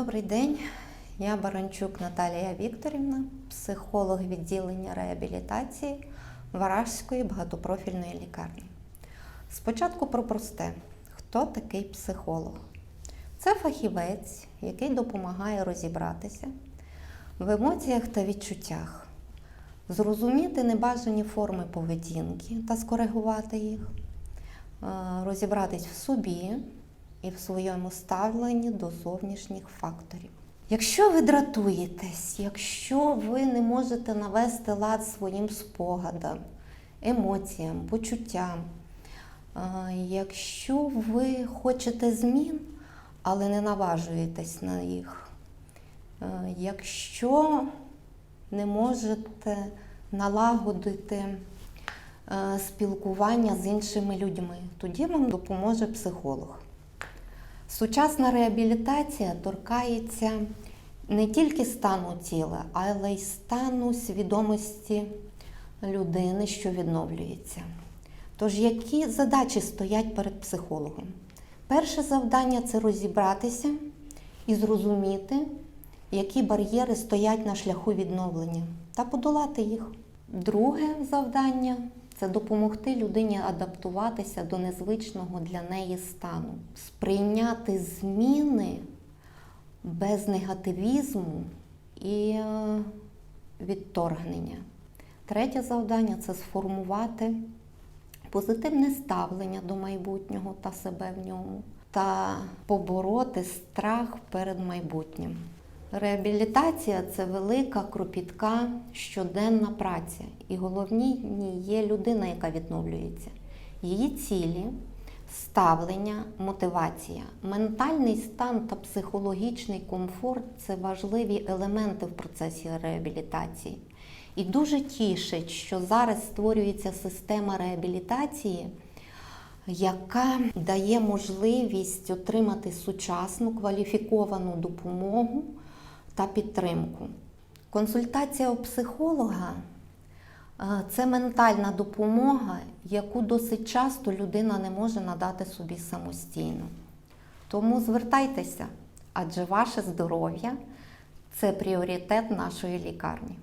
Добрий день. Я Баранчук Наталія Вікторівна, психолог відділення реабілітації Варажської багатопрофільної лікарні. Спочатку про просте. Хто такий психолог? Це фахівець, який допомагає розібратися в емоціях та відчуттях, зрозуміти небажані форми поведінки та скоригувати їх, е, розібратись в собі і в своєму ставленні до зовнішніх факторів. Якщо ви дратуєтесь, якщо ви не можете навести лад своїм спогадам, емоціям, почуттям, е, якщо ви хочете змін, але не наважуєтесь на їх, е, якщо не можете налагодити е, спілкування з іншими людьми, тоді вам допоможе психолог. Сучасна реабілітація торкається не тільки стану тіла, але й стану свідомості людини, що відновлюється. Тож, які задачі стоять перед психологом? Перше завдання це розібратися і зрозуміти, які бар'єри стоять на шляху відновлення та подолати їх. Друге завдання це допомогти людині адаптуватися до незвичного для неї стану, сприйняти зміни без негативізму і е, відторгнення. Третє завдання це сформувати позитивне ставлення до майбутнього та себе в ньому, та побороти страх перед майбутнім. Реабілітація це велика, кропітка, щоденна праця. І головні є людина, яка відновлюється. Її цілі, ставлення, мотивація, ментальний стан та психологічний комфорт це важливі елементи в процесі реабілітації. І дуже тішить, що зараз створюється система реабілітації, яка дає можливість отримати сучасну кваліфіковану допомогу та підтримку. Консультація у психолога е, це ментальна допомога, яку досить часто людина не може надати собі самостійно. Тому звертайтеся, адже ваше здоров'я це пріоритет нашої лікарні.